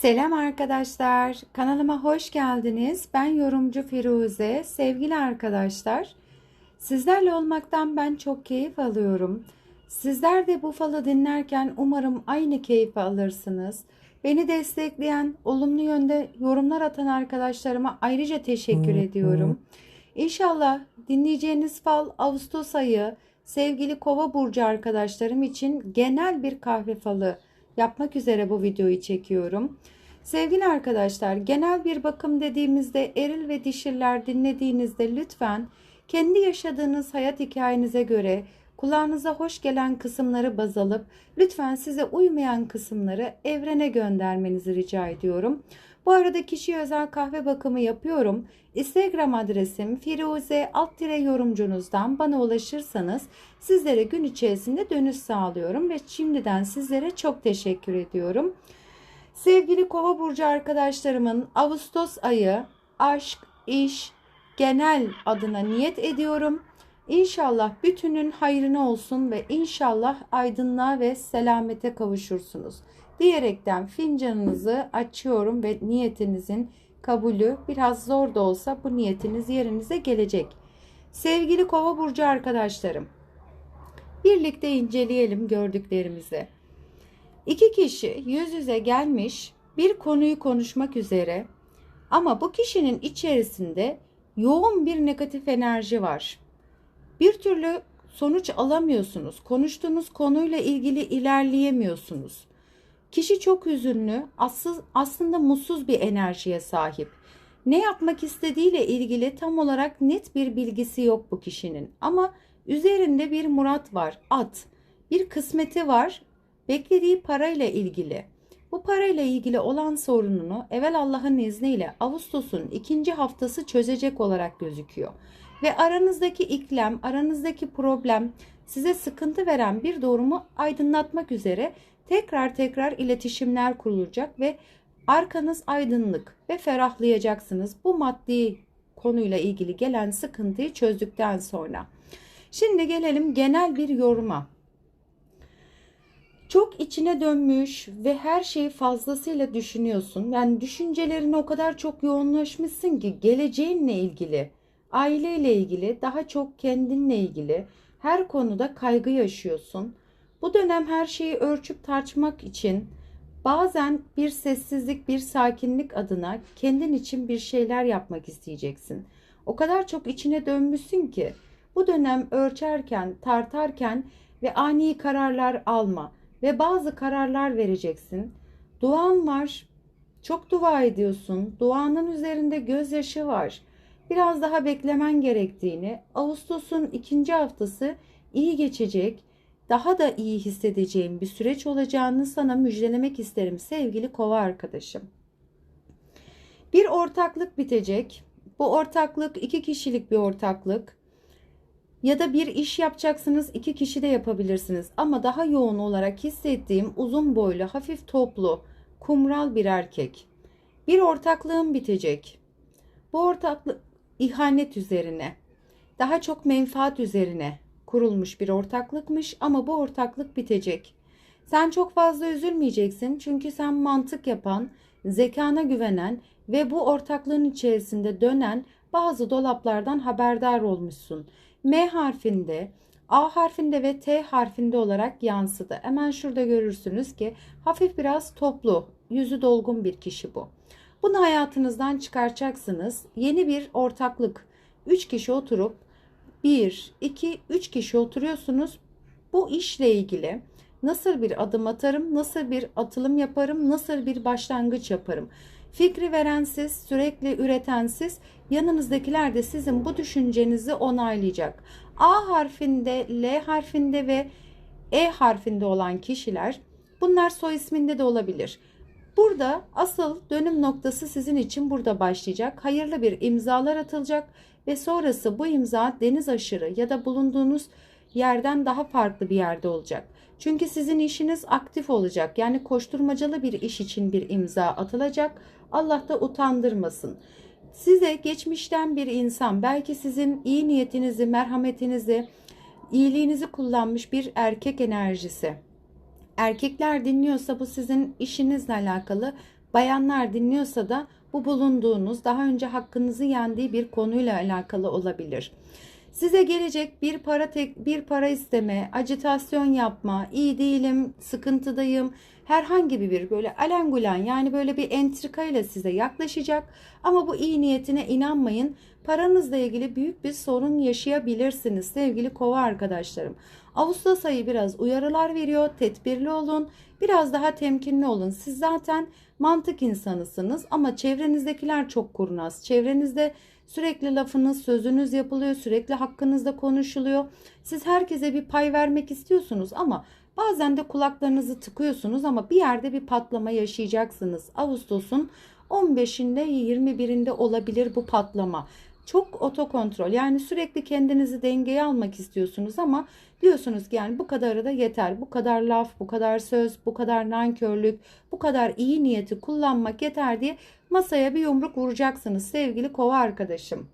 Selam arkadaşlar. Kanalıma hoş geldiniz. Ben yorumcu Firuze. Sevgili arkadaşlar, sizlerle olmaktan ben çok keyif alıyorum. Sizler de bu falı dinlerken umarım aynı keyfi alırsınız. Beni destekleyen, olumlu yönde yorumlar atan arkadaşlarıma ayrıca teşekkür ediyorum. İnşallah dinleyeceğiniz fal Ağustos ayı sevgili Kova burcu arkadaşlarım için genel bir kahve falı yapmak üzere bu videoyu çekiyorum. Sevgili arkadaşlar, genel bir bakım dediğimizde eril ve dişiller dinlediğinizde lütfen kendi yaşadığınız hayat hikayenize göre kulağınıza hoş gelen kısımları baz alıp lütfen size uymayan kısımları evrene göndermenizi rica ediyorum. Bu arada kişiye özel kahve bakımı yapıyorum. Instagram adresim firuze alt dire yorumcunuzdan bana ulaşırsanız sizlere gün içerisinde dönüş sağlıyorum ve şimdiden sizlere çok teşekkür ediyorum. Sevgili Kova burcu arkadaşlarımın Ağustos ayı aşk, iş, genel adına niyet ediyorum. İnşallah bütünün hayrına olsun ve inşallah aydınlığa ve selamete kavuşursunuz. Diyerekten fincanınızı açıyorum ve niyetinizin kabulü biraz zor da olsa bu niyetiniz yerinize gelecek. Sevgili Kova burcu arkadaşlarım, birlikte inceleyelim gördüklerimizi. İki kişi yüz yüze gelmiş bir konuyu konuşmak üzere ama bu kişinin içerisinde yoğun bir negatif enerji var. Bir türlü sonuç alamıyorsunuz. Konuştuğunuz konuyla ilgili ilerleyemiyorsunuz. Kişi çok hüzünlü, aslında mutsuz bir enerjiye sahip. Ne yapmak istediğiyle ilgili tam olarak net bir bilgisi yok bu kişinin. Ama üzerinde bir murat var, at. Bir kısmeti var, beklediği parayla ilgili. Bu parayla ilgili olan sorununu evvel Allah'ın izniyle Ağustos'un ikinci haftası çözecek olarak gözüküyor. Ve aranızdaki iklem, aranızdaki problem size sıkıntı veren bir durumu aydınlatmak üzere tekrar tekrar iletişimler kurulacak ve arkanız aydınlık ve ferahlayacaksınız. Bu maddi konuyla ilgili gelen sıkıntıyı çözdükten sonra. Şimdi gelelim genel bir yoruma. Çok içine dönmüş ve her şeyi fazlasıyla düşünüyorsun. Yani düşüncelerine o kadar çok yoğunlaşmışsın ki geleceğinle ilgili, aileyle ilgili, daha çok kendinle ilgili her konuda kaygı yaşıyorsun. Bu dönem her şeyi ölçüp tartmak için bazen bir sessizlik, bir sakinlik adına kendin için bir şeyler yapmak isteyeceksin. O kadar çok içine dönmüşsün ki bu dönem ölçerken, tartarken ve ani kararlar alma ve bazı kararlar vereceksin. Duan var. Çok dua ediyorsun. Duanın üzerinde gözyaşı var. Biraz daha beklemen gerektiğini, Ağustos'un ikinci haftası iyi geçecek daha da iyi hissedeceğim bir süreç olacağını sana müjdelemek isterim sevgili kova arkadaşım. Bir ortaklık bitecek. Bu ortaklık iki kişilik bir ortaklık. Ya da bir iş yapacaksınız iki kişi de yapabilirsiniz. Ama daha yoğun olarak hissettiğim uzun boylu, hafif toplu, kumral bir erkek. Bir ortaklığım bitecek. Bu ortaklık ihanet üzerine, daha çok menfaat üzerine, kurulmuş bir ortaklıkmış ama bu ortaklık bitecek. Sen çok fazla üzülmeyeceksin çünkü sen mantık yapan, zekana güvenen ve bu ortaklığın içerisinde dönen bazı dolaplardan haberdar olmuşsun. M harfinde, A harfinde ve T harfinde olarak yansıdı. Hemen şurada görürsünüz ki hafif biraz toplu, yüzü dolgun bir kişi bu. Bunu hayatınızdan çıkaracaksınız. Yeni bir ortaklık. 3 kişi oturup 1, 2, 3 kişi oturuyorsunuz. Bu işle ilgili nasıl bir adım atarım, nasıl bir atılım yaparım, nasıl bir başlangıç yaparım. Fikri veren siz, sürekli üreten yanınızdakiler de sizin bu düşüncenizi onaylayacak. A harfinde, L harfinde ve E harfinde olan kişiler bunlar soy isminde de olabilir. Burada asıl dönüm noktası sizin için burada başlayacak. Hayırlı bir imzalar atılacak ve sonrası bu imza deniz aşırı ya da bulunduğunuz yerden daha farklı bir yerde olacak. Çünkü sizin işiniz aktif olacak. Yani koşturmacalı bir iş için bir imza atılacak. Allah da utandırmasın. Size geçmişten bir insan belki sizin iyi niyetinizi, merhametinizi, iyiliğinizi kullanmış bir erkek enerjisi. Erkekler dinliyorsa bu sizin işinizle alakalı Bayanlar dinliyorsa da bu bulunduğunuz daha önce hakkınızı yendiği bir konuyla alakalı olabilir. Size gelecek bir para tek bir para isteme, acitasyon yapma, iyi değilim, sıkıntıdayım, herhangi bir böyle alengulen yani böyle bir entrika ile size yaklaşacak ama bu iyi niyetine inanmayın. Paranızla ilgili büyük bir sorun yaşayabilirsiniz sevgili kova arkadaşlarım. Ağustos ayı biraz uyarılar veriyor. Tedbirli olun. Biraz daha temkinli olun. Siz zaten mantık insanısınız ama çevrenizdekiler çok kurnaz. Çevrenizde sürekli lafınız, sözünüz yapılıyor. Sürekli hakkınızda konuşuluyor. Siz herkese bir pay vermek istiyorsunuz ama bazen de kulaklarınızı tıkıyorsunuz ama bir yerde bir patlama yaşayacaksınız. Ağustos'un 15'inde 21'inde olabilir bu patlama. Çok otokontrol yani sürekli kendinizi dengeye almak istiyorsunuz ama diyorsunuz ki yani bu kadarı da yeter. Bu kadar laf, bu kadar söz, bu kadar nankörlük, bu kadar iyi niyeti kullanmak yeter diye masaya bir yumruk vuracaksınız sevgili kova arkadaşım.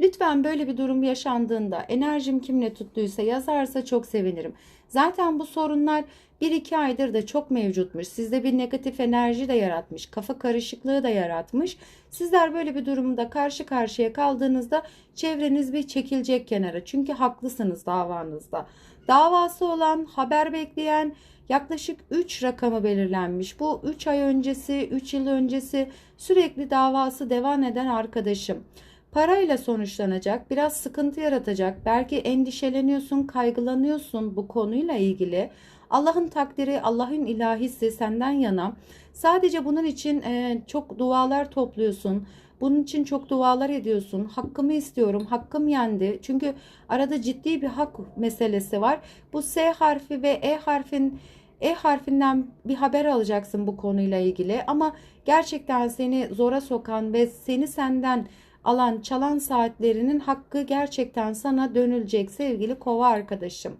Lütfen böyle bir durum yaşandığında enerjim kimle tuttuysa yazarsa çok sevinirim. Zaten bu sorunlar 1-2 aydır da çok mevcutmuş. Sizde bir negatif enerji de yaratmış. Kafa karışıklığı da yaratmış. Sizler böyle bir durumda karşı karşıya kaldığınızda çevreniz bir çekilecek kenara. Çünkü haklısınız davanızda. Davası olan, haber bekleyen yaklaşık 3 rakamı belirlenmiş. Bu 3 ay öncesi, 3 yıl öncesi sürekli davası devam eden arkadaşım. Parayla sonuçlanacak, biraz sıkıntı yaratacak. Belki endişeleniyorsun, kaygılanıyorsun bu konuyla ilgili. Allah'ın takdiri, Allah'ın ilahisi senden yana. Sadece bunun için e, çok dualar topluyorsun. Bunun için çok dualar ediyorsun. Hakkımı istiyorum. Hakkım yendi. Çünkü arada ciddi bir hak meselesi var. Bu S harfi ve E harfin E harfinden bir haber alacaksın bu konuyla ilgili. Ama gerçekten seni zora sokan ve seni senden alan çalan saatlerinin hakkı gerçekten sana dönülecek sevgili kova arkadaşım.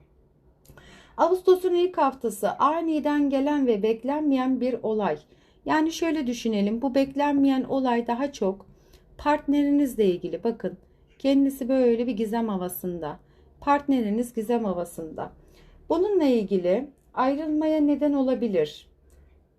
Ağustos'un ilk haftası aniden gelen ve beklenmeyen bir olay. Yani şöyle düşünelim bu beklenmeyen olay daha çok partnerinizle ilgili. Bakın kendisi böyle bir gizem havasında. Partneriniz gizem havasında. Bununla ilgili ayrılmaya neden olabilir.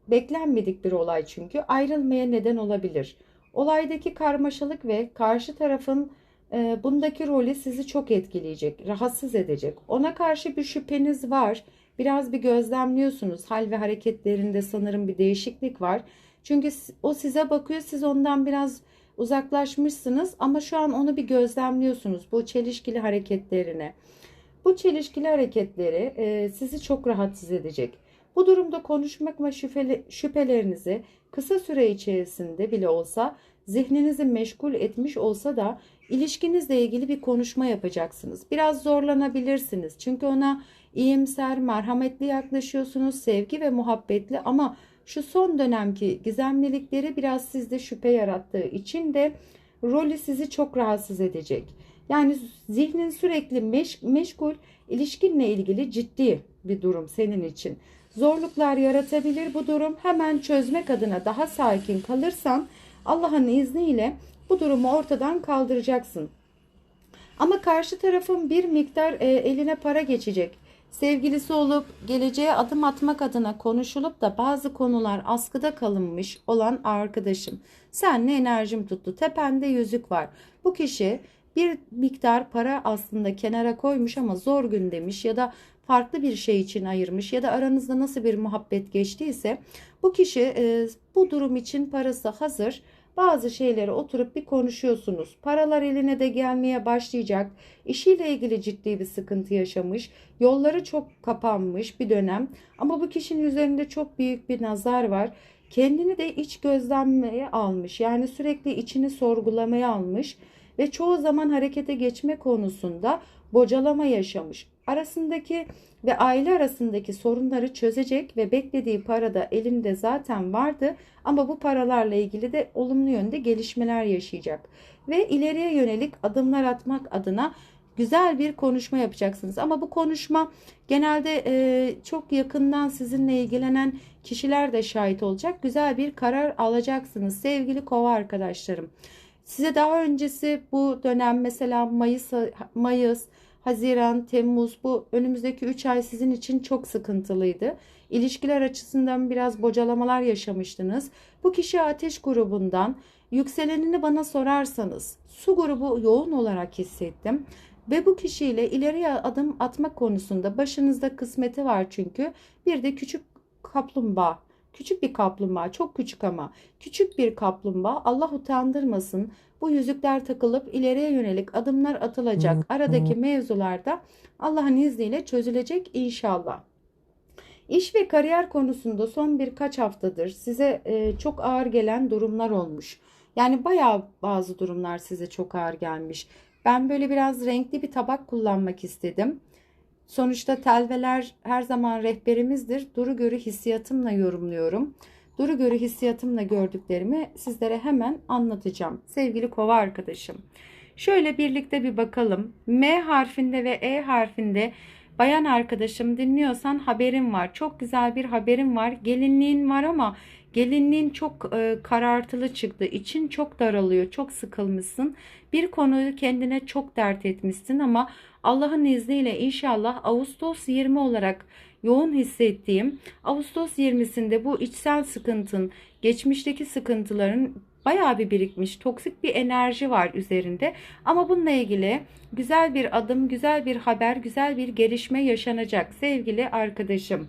Beklenmedik bir olay çünkü ayrılmaya neden olabilir olaydaki karmaşalık ve karşı tarafın e, bundaki rolü sizi çok etkileyecek, rahatsız edecek. Ona karşı bir şüpheniz var. Biraz bir gözlemliyorsunuz. Hal ve hareketlerinde sanırım bir değişiklik var. Çünkü o size bakıyor, siz ondan biraz uzaklaşmışsınız ama şu an onu bir gözlemliyorsunuz bu çelişkili hareketlerini. Bu çelişkili hareketleri e, sizi çok rahatsız edecek. Bu durumda konuşmak ve şüpheli, şüphelerinizi kısa süre içerisinde bile olsa zihninizi meşgul etmiş olsa da ilişkinizle ilgili bir konuşma yapacaksınız. Biraz zorlanabilirsiniz. Çünkü ona iyimser, merhametli yaklaşıyorsunuz, sevgi ve muhabbetli ama şu son dönemki gizemlilikleri biraz sizde şüphe yarattığı için de rolü sizi çok rahatsız edecek. Yani zihnin sürekli meş, meşgul, ilişkinle ilgili ciddi bir durum senin için. Zorluklar yaratabilir bu durum. Hemen çözmek adına daha sakin kalırsan Allah'ın izniyle bu durumu ortadan kaldıracaksın. Ama karşı tarafın bir miktar e, eline para geçecek. Sevgilisi olup geleceğe adım atmak adına konuşulup da bazı konular askıda kalınmış olan arkadaşım. Senle enerjim tuttu. Tepende yüzük var. Bu kişi bir miktar para aslında kenara koymuş ama zor gün demiş ya da farklı bir şey için ayırmış ya da aranızda nasıl bir muhabbet geçtiyse bu kişi e, bu durum için parası hazır bazı şeyleri oturup bir konuşuyorsunuz. Paralar eline de gelmeye başlayacak. İşiyle ilgili ciddi bir sıkıntı yaşamış. Yolları çok kapanmış bir dönem. Ama bu kişinin üzerinde çok büyük bir nazar var. Kendini de iç gözlemeye almış. Yani sürekli içini sorgulamaya almış ve çoğu zaman harekete geçme konusunda bocalama yaşamış. Arasındaki ve aile arasındaki sorunları çözecek ve beklediği para da elinde zaten vardı ama bu paralarla ilgili de olumlu yönde gelişmeler yaşayacak ve ileriye yönelik adımlar atmak adına güzel bir konuşma yapacaksınız. Ama bu konuşma genelde e, çok yakından sizinle ilgilenen kişiler de şahit olacak. Güzel bir karar alacaksınız sevgili kova arkadaşlarım. Size daha öncesi bu dönem mesela Mayıs, Mayıs, Haziran, Temmuz bu önümüzdeki 3 ay sizin için çok sıkıntılıydı. İlişkiler açısından biraz bocalamalar yaşamıştınız. Bu kişi ateş grubundan yükselenini bana sorarsanız su grubu yoğun olarak hissettim. Ve bu kişiyle ileriye adım atmak konusunda başınızda kısmeti var çünkü. Bir de küçük kaplumbağa. Küçük bir kaplumbağa, çok küçük ama küçük bir kaplumbağa Allah utandırmasın. Bu yüzükler takılıp ileriye yönelik adımlar atılacak. Aradaki mevzularda Allah'ın izniyle çözülecek inşallah. İş ve kariyer konusunda son birkaç haftadır size e, çok ağır gelen durumlar olmuş. Yani bayağı bazı durumlar size çok ağır gelmiş. Ben böyle biraz renkli bir tabak kullanmak istedim. Sonuçta telveler her zaman rehberimizdir. Duru görü hissiyatımla yorumluyorum. Duru görü hissiyatımla gördüklerimi sizlere hemen anlatacağım. Sevgili kova arkadaşım. Şöyle birlikte bir bakalım. M harfinde ve E harfinde bayan arkadaşım dinliyorsan haberim var. Çok güzel bir haberim var. Gelinliğin var ama gelinliğin çok e, karartılı çıktı. İçin çok daralıyor. Çok sıkılmışsın. Bir konuyu kendine çok dert etmişsin ama Allah'ın izniyle inşallah Ağustos 20 olarak yoğun hissettiğim Ağustos 20'sinde bu içsel sıkıntın, geçmişteki sıkıntıların bayağı bir birikmiş. Toksik bir enerji var üzerinde. Ama bununla ilgili güzel bir adım, güzel bir haber, güzel bir gelişme yaşanacak sevgili arkadaşım.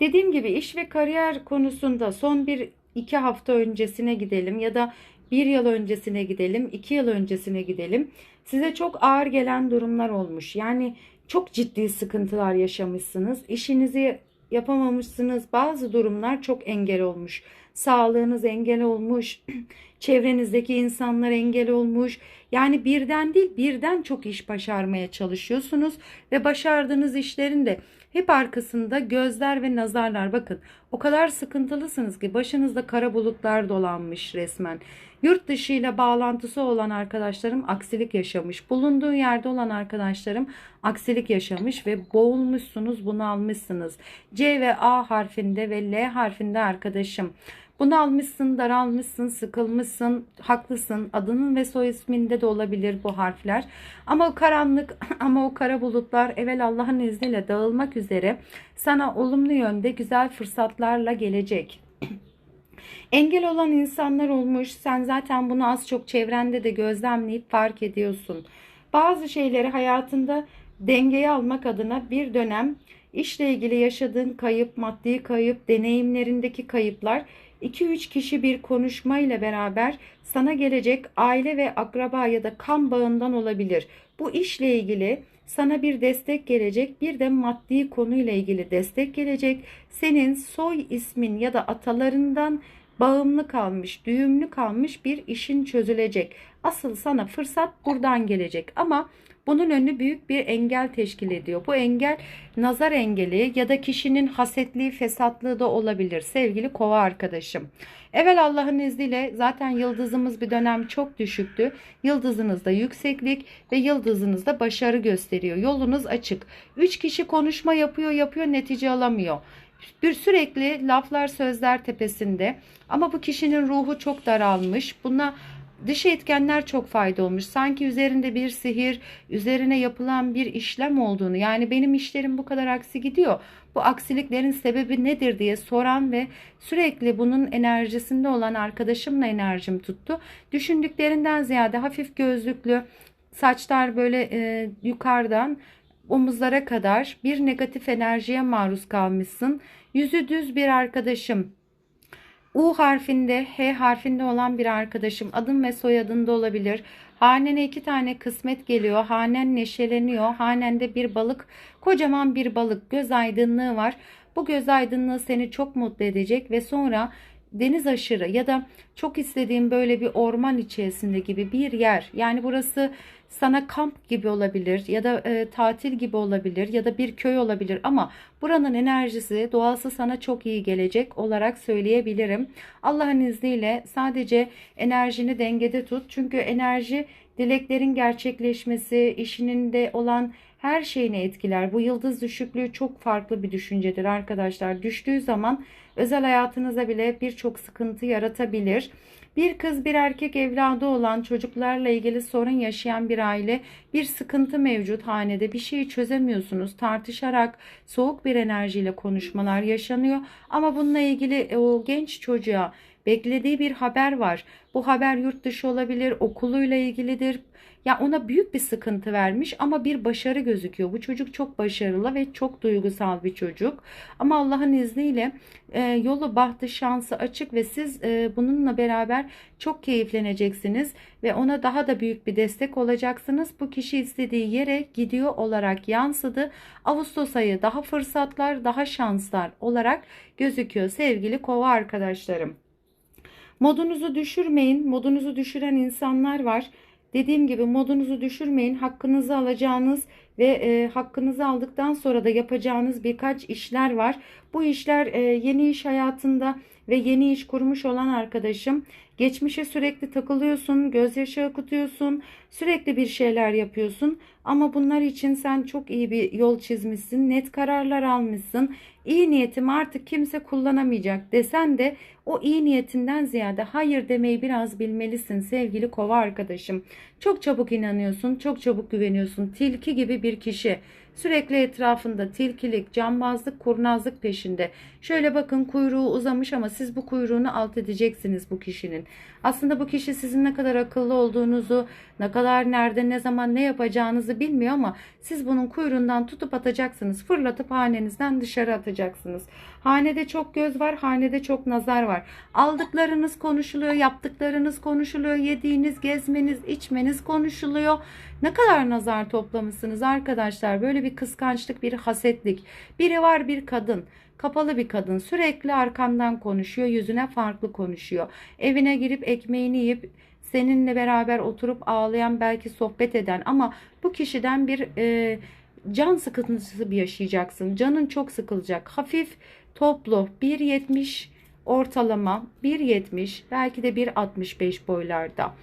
Dediğim gibi iş ve kariyer konusunda son bir iki hafta öncesine gidelim ya da bir yıl öncesine gidelim, iki yıl öncesine gidelim. Size çok ağır gelen durumlar olmuş. Yani çok ciddi sıkıntılar yaşamışsınız. İşinizi yapamamışsınız. Bazı durumlar çok engel olmuş. Sağlığınız engel olmuş. Çevrenizdeki insanlar engel olmuş. Yani birden değil birden çok iş başarmaya çalışıyorsunuz ve başardığınız işlerin de hep arkasında gözler ve nazarlar. Bakın o kadar sıkıntılısınız ki başınızda kara bulutlar dolanmış resmen. Yurt dışı ile bağlantısı olan arkadaşlarım aksilik yaşamış. Bulunduğu yerde olan arkadaşlarım aksilik yaşamış ve boğulmuşsunuz, bunalmışsınız. C ve A harfinde ve L harfinde arkadaşım. Bunu almışsın, daralmışsın, sıkılmışsın, haklısın. Adının ve soy isminde de olabilir bu harfler. Ama o karanlık, ama o kara bulutlar evvel Allah'ın izniyle dağılmak üzere sana olumlu yönde güzel fırsatlarla gelecek. Engel olan insanlar olmuş. Sen zaten bunu az çok çevrende de gözlemleyip fark ediyorsun. Bazı şeyleri hayatında dengeye almak adına bir dönem işle ilgili yaşadığın kayıp, maddi kayıp, deneyimlerindeki kayıplar 2-3 kişi bir konuşma ile beraber sana gelecek aile ve akraba ya da kan bağından olabilir. Bu işle ilgili sana bir destek gelecek, bir de maddi konuyla ilgili destek gelecek. Senin soy ismin ya da atalarından bağımlı kalmış, düğümlü kalmış bir işin çözülecek. Asıl sana fırsat buradan gelecek ama bunun önü büyük bir engel teşkil ediyor. Bu engel nazar engeli ya da kişinin hasetliği, fesatlığı da olabilir sevgili kova arkadaşım. Evvel Allah'ın izniyle zaten yıldızımız bir dönem çok düşüktü. Yıldızınızda yükseklik ve yıldızınızda başarı gösteriyor. Yolunuz açık. Üç kişi konuşma yapıyor yapıyor netice alamıyor. Bir sürekli laflar sözler tepesinde ama bu kişinin ruhu çok daralmış. Buna dış etkenler çok fayda olmuş. Sanki üzerinde bir sihir, üzerine yapılan bir işlem olduğunu yani benim işlerim bu kadar aksi gidiyor. Bu aksiliklerin sebebi nedir diye soran ve sürekli bunun enerjisinde olan arkadaşımla enerjim tuttu. Düşündüklerinden ziyade hafif gözlüklü, saçlar böyle e, yukarıdan omuzlara kadar bir negatif enerjiye maruz kalmışsın. Yüzü düz bir arkadaşım. U harfinde, H harfinde olan bir arkadaşım. Adın ve soyadında olabilir. Hanene iki tane kısmet geliyor. Hanen neşeleniyor. Hanende bir balık, kocaman bir balık. Göz aydınlığı var. Bu göz aydınlığı seni çok mutlu edecek ve sonra deniz aşırı ya da çok istediğim böyle bir orman içerisinde gibi bir yer. Yani burası sana kamp gibi olabilir ya da e, tatil gibi olabilir ya da bir köy olabilir ama buranın enerjisi, doğası sana çok iyi gelecek olarak söyleyebilirim. Allah'ın izniyle sadece enerjini dengede tut. Çünkü enerji dileklerin gerçekleşmesi, işinin de olan her şeyini etkiler. Bu yıldız düşüklüğü çok farklı bir düşüncedir arkadaşlar. Düştüğü zaman özel hayatınıza bile birçok sıkıntı yaratabilir. Bir kız bir erkek evladı olan çocuklarla ilgili sorun yaşayan bir aile bir sıkıntı mevcut hanede bir şeyi çözemiyorsunuz tartışarak soğuk bir enerjiyle konuşmalar yaşanıyor ama bununla ilgili e, o genç çocuğa beklediği bir haber var. Bu haber yurt dışı olabilir, okuluyla ilgilidir, ya ona büyük bir sıkıntı vermiş ama bir başarı gözüküyor. Bu çocuk çok başarılı ve çok duygusal bir çocuk. Ama Allah'ın izniyle e, yolu, bahtı, şansı açık ve siz e, bununla beraber çok keyifleneceksiniz ve ona daha da büyük bir destek olacaksınız. Bu kişi istediği yere gidiyor olarak yansıdı. Ağustos ayı daha fırsatlar, daha şanslar olarak gözüküyor sevgili kova arkadaşlarım. Modunuzu düşürmeyin. Modunuzu düşüren insanlar var. Dediğim gibi modunuzu düşürmeyin. Hakkınızı alacağınız ve e, hakkınızı aldıktan sonra da yapacağınız birkaç işler var. Bu işler e, yeni iş hayatında ve yeni iş kurmuş olan arkadaşım geçmişe sürekli takılıyorsun, gözyaşı akıtıyorsun, sürekli bir şeyler yapıyorsun ama bunlar için sen çok iyi bir yol çizmişsin, net kararlar almışsın. İyi niyetimi artık kimse kullanamayacak desen de o iyi niyetinden ziyade hayır demeyi biraz bilmelisin sevgili kova arkadaşım. Çok çabuk inanıyorsun, çok çabuk güveniyorsun. Tilki gibi bir kişi. Sürekli etrafında tilkilik, cambazlık, kurnazlık peşinde. Şöyle bakın kuyruğu uzamış ama siz bu kuyruğunu alt edeceksiniz bu kişinin. Aslında bu kişi sizin ne kadar akıllı olduğunuzu, ne kadar nerede, ne zaman ne yapacağınızı bilmiyor ama siz bunun kuyruğundan tutup atacaksınız. Fırlatıp hanenizden dışarı atacaksınız. Hanede çok göz var, hanede çok nazar var. Aldıklarınız konuşuluyor, yaptıklarınız konuşuluyor, yediğiniz, gezmeniz, içmeniz konuşuluyor. Ne kadar nazar toplamışsınız arkadaşlar. Böyle bir kıskançlık, bir hasetlik. Biri var bir kadın. Kapalı bir kadın sürekli arkandan konuşuyor, yüzüne farklı konuşuyor. Evine girip ekmeğini yiyip seninle beraber oturup ağlayan belki sohbet eden ama bu kişiden bir e, can sıkıntısı bir yaşayacaksın. Canın çok sıkılacak. Hafif, toplu, 1.70 ortalama, 1.70 belki de 1.65 boylarda.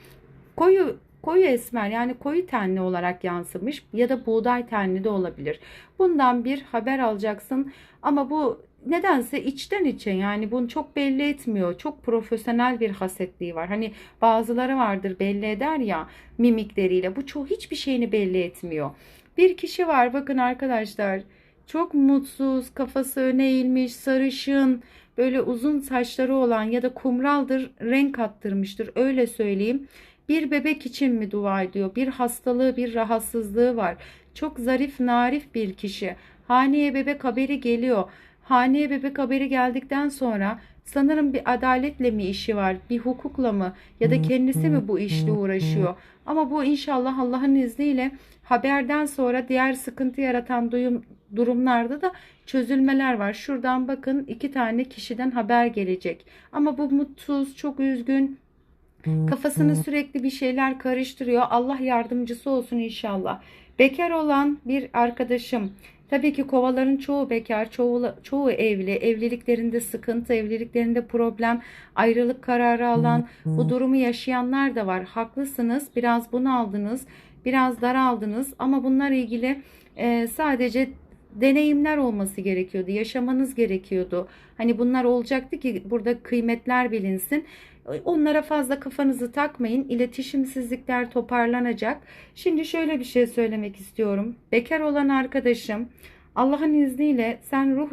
Koyu koyu esmer yani koyu tenli olarak yansımış ya da buğday tenli de olabilir. Bundan bir haber alacaksın ama bu nedense içten içe yani bunu çok belli etmiyor. Çok profesyonel bir hasetliği var. Hani bazıları vardır belli eder ya mimikleriyle. Bu çoğu hiçbir şeyini belli etmiyor. Bir kişi var bakın arkadaşlar. Çok mutsuz, kafası öne eğilmiş, sarışın, böyle uzun saçları olan ya da kumraldır, renk attırmıştır öyle söyleyeyim. Bir bebek için mi dua ediyor? Bir hastalığı, bir rahatsızlığı var. Çok zarif, narif bir kişi. Haneye bebek haberi geliyor. Haneye bebek haberi geldikten sonra sanırım bir adaletle mi işi var, bir hukukla mı ya da kendisi mi bu işle uğraşıyor? Ama bu inşallah Allah'ın izniyle haberden sonra diğer sıkıntı yaratan duyum, durumlarda da çözülmeler var. Şuradan bakın iki tane kişiden haber gelecek. Ama bu mutsuz, çok üzgün, kafasını sürekli bir şeyler karıştırıyor. Allah yardımcısı olsun inşallah. Bekar olan bir arkadaşım. Tabii ki kovaların çoğu bekar, çoğu, çoğu evli, evliliklerinde sıkıntı, evliliklerinde problem, ayrılık kararı alan, bu durumu yaşayanlar da var. Haklısınız, biraz bunu aldınız, biraz daraldınız. Ama bunlar ilgili e, sadece deneyimler olması gerekiyordu, yaşamanız gerekiyordu. Hani bunlar olacaktı ki burada kıymetler bilinsin. Onlara fazla kafanızı takmayın. İletişimsizlikler toparlanacak. Şimdi şöyle bir şey söylemek istiyorum. Bekar olan arkadaşım Allah'ın izniyle sen ruh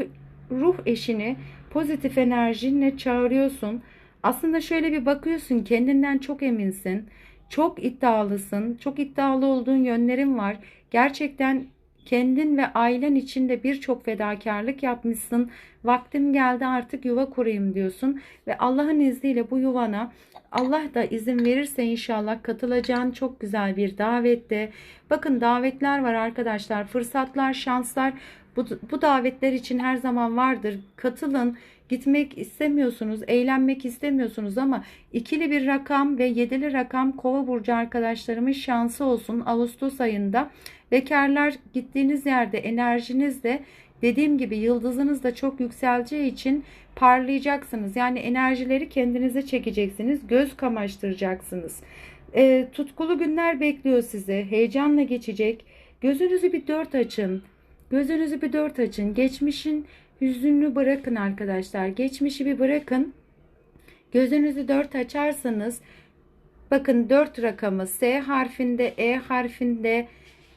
ruh eşini pozitif enerjinle çağırıyorsun. Aslında şöyle bir bakıyorsun kendinden çok eminsin. Çok iddialısın. Çok iddialı olduğun yönlerin var. Gerçekten Kendin ve ailen içinde birçok fedakarlık yapmışsın. Vaktim geldi artık yuva kurayım diyorsun ve Allah'ın izniyle bu yuvana Allah da izin verirse inşallah katılacağın çok güzel bir davette. Bakın davetler var arkadaşlar. Fırsatlar, şanslar bu, bu davetler için her zaman vardır. Katılın. Gitmek istemiyorsunuz, eğlenmek istemiyorsunuz ama ikili bir rakam ve yedili rakam kova burcu arkadaşlarımın şansı olsun Ağustos ayında. Bekarlar gittiğiniz yerde enerjiniz de dediğim gibi yıldızınız da çok yükseleceği için parlayacaksınız. Yani enerjileri kendinize çekeceksiniz. Göz kamaştıracaksınız. E, tutkulu günler bekliyor sizi. Heyecanla geçecek. Gözünüzü bir dört açın. Gözünüzü bir dört açın. Geçmişin hüzününü bırakın arkadaşlar. Geçmişi bir bırakın. Gözünüzü dört açarsanız bakın dört rakamı S harfinde, E harfinde,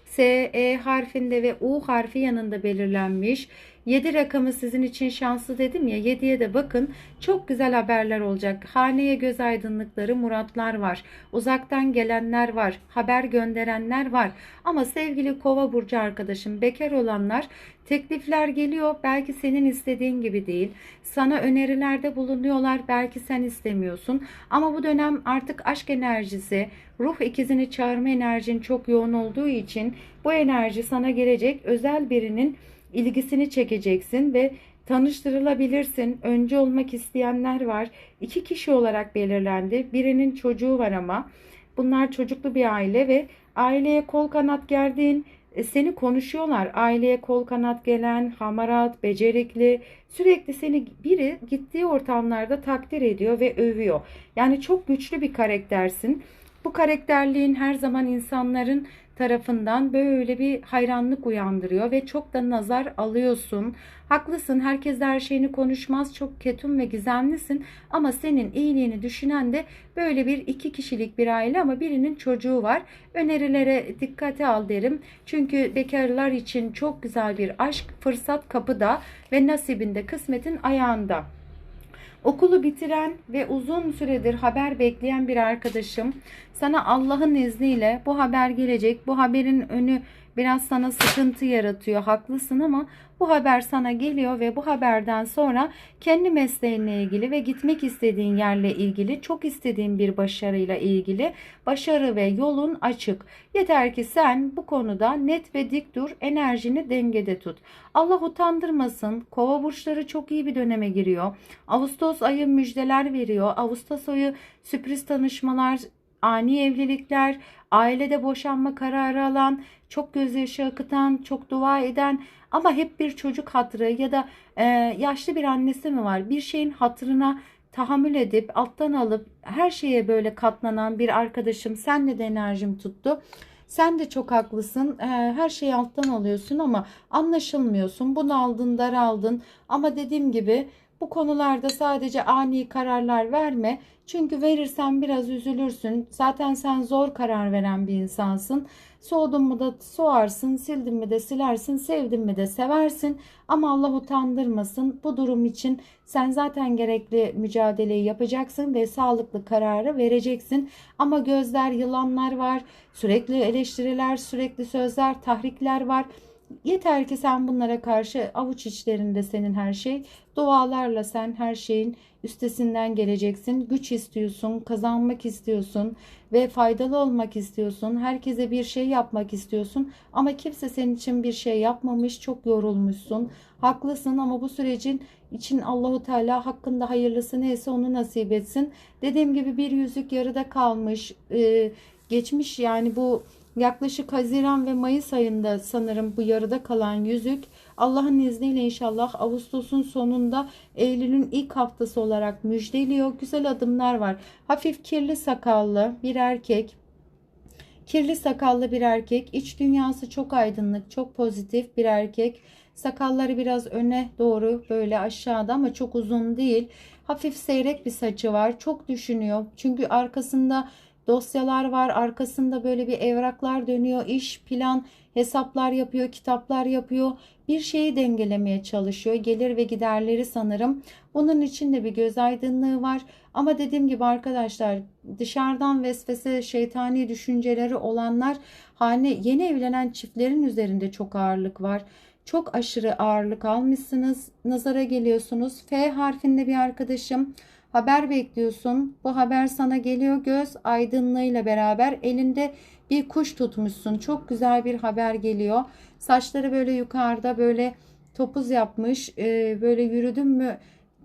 S, E harfinde ve U harfi yanında belirlenmiş. 7 rakamı sizin için şanslı dedim ya 7'ye de bakın çok güzel haberler olacak. Haneye göz aydınlıkları muratlar var. Uzaktan gelenler var. Haber gönderenler var. Ama sevgili kova burcu arkadaşım bekar olanlar teklifler geliyor. Belki senin istediğin gibi değil. Sana önerilerde bulunuyorlar. Belki sen istemiyorsun. Ama bu dönem artık aşk enerjisi, ruh ikizini çağırma enerjin çok yoğun olduğu için bu enerji sana gelecek özel birinin ilgisini çekeceksin ve tanıştırılabilirsin. Önce olmak isteyenler var. İki kişi olarak belirlendi. Birinin çocuğu var ama bunlar çocuklu bir aile ve aileye kol kanat gerdiğin e, seni konuşuyorlar. Aileye kol kanat gelen, hamarat, becerikli, sürekli seni biri gittiği ortamlarda takdir ediyor ve övüyor. Yani çok güçlü bir karaktersin. Bu karakterliğin her zaman insanların tarafından böyle bir hayranlık uyandırıyor ve çok da nazar alıyorsun. Haklısın herkes her şeyini konuşmaz çok ketum ve gizemlisin ama senin iyiliğini düşünen de böyle bir iki kişilik bir aile ama birinin çocuğu var. Önerilere dikkate al derim. Çünkü bekarlar için çok güzel bir aşk fırsat kapıda ve nasibinde kısmetin ayağında. Okulu bitiren ve uzun süredir haber bekleyen bir arkadaşım sana Allah'ın izniyle bu haber gelecek. Bu haberin önü biraz sana sıkıntı yaratıyor. Haklısın ama bu haber sana geliyor ve bu haberden sonra kendi mesleğinle ilgili ve gitmek istediğin yerle ilgili çok istediğin bir başarıyla ilgili başarı ve yolun açık. Yeter ki sen bu konuda net ve dik dur, enerjini dengede tut. Allah utandırmasın. Kova burçları çok iyi bir döneme giriyor. Ağustos ayı müjdeler veriyor. Ağustos ayı sürpriz tanışmalar, ani evlilikler, ailede boşanma kararı alan, çok gözyaşı akıtan, çok dua eden ama hep bir çocuk hatırı ya da e, yaşlı bir annesi mi var? Bir şeyin hatırına tahammül edip alttan alıp her şeye böyle katlanan bir arkadaşım senle de enerjim tuttu. Sen de çok haklısın. E, her şeyi alttan alıyorsun ama anlaşılmıyorsun. Bunu aldın, daraldın. Ama dediğim gibi bu konularda sadece ani kararlar verme. Çünkü verirsen biraz üzülürsün. Zaten sen zor karar veren bir insansın. Soğudun mu da soğarsın, sildin mi de silersin, sevdin mi de seversin. Ama Allah utandırmasın. Bu durum için sen zaten gerekli mücadeleyi yapacaksın ve sağlıklı kararı vereceksin. Ama gözler, yılanlar var. Sürekli eleştiriler, sürekli sözler, tahrikler var. Yeter ki sen bunlara karşı avuç içlerinde senin her şey. Dualarla sen her şeyin üstesinden geleceksin. Güç istiyorsun, kazanmak istiyorsun ve faydalı olmak istiyorsun. Herkese bir şey yapmak istiyorsun ama kimse senin için bir şey yapmamış. Çok yorulmuşsun. Haklısın ama bu sürecin için Allahu Teala hakkında hayırlısı neyse onu nasip etsin. Dediğim gibi bir yüzük yarıda kalmış. Ee, geçmiş yani bu Yaklaşık Haziran ve Mayıs ayında sanırım bu yarıda kalan yüzük Allah'ın izniyle inşallah Ağustos'un sonunda Eylül'ün ilk haftası olarak müjdeliyor. Güzel adımlar var. Hafif kirli sakallı bir erkek. Kirli sakallı bir erkek. İç dünyası çok aydınlık, çok pozitif bir erkek. Sakalları biraz öne doğru böyle aşağıda ama çok uzun değil. Hafif seyrek bir saçı var. Çok düşünüyor. Çünkü arkasında dosyalar var. Arkasında böyle bir evraklar dönüyor. İş, plan, hesaplar yapıyor, kitaplar yapıyor. Bir şeyi dengelemeye çalışıyor. Gelir ve giderleri sanırım. Bunun için de bir göz aydınlığı var. Ama dediğim gibi arkadaşlar dışarıdan vesvese, şeytani düşünceleri olanlar hane yeni evlenen çiftlerin üzerinde çok ağırlık var. Çok aşırı ağırlık almışsınız. Nazara geliyorsunuz. F harfinde bir arkadaşım Haber bekliyorsun. Bu haber sana geliyor. Göz aydınlığıyla beraber elinde bir kuş tutmuşsun. Çok güzel bir haber geliyor. Saçları böyle yukarıda böyle topuz yapmış. Ee, böyle yürüdün mü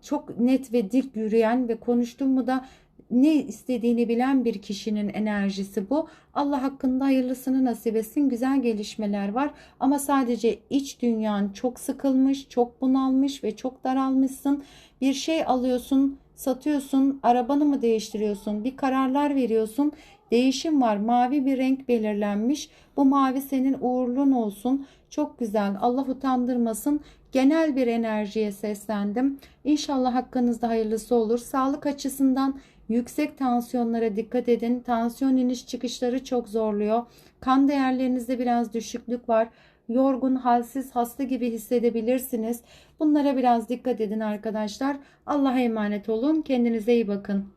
çok net ve dik yürüyen ve konuştun mu da ne istediğini bilen bir kişinin enerjisi bu. Allah hakkında hayırlısını nasip etsin. Güzel gelişmeler var ama sadece iç dünyan çok sıkılmış, çok bunalmış ve çok daralmışsın. Bir şey alıyorsun, satıyorsun, arabanı mı değiştiriyorsun, bir kararlar veriyorsun. Değişim var. Mavi bir renk belirlenmiş. Bu mavi senin uğurlun olsun. Çok güzel. Allah utandırmasın. Genel bir enerjiye seslendim. İnşallah hakkınızda hayırlısı olur. Sağlık açısından yüksek tansiyonlara dikkat edin. Tansiyon iniş çıkışları çok zorluyor. Kan değerlerinizde biraz düşüklük var. Yorgun, halsiz, hasta gibi hissedebilirsiniz. Bunlara biraz dikkat edin arkadaşlar. Allah'a emanet olun. Kendinize iyi bakın.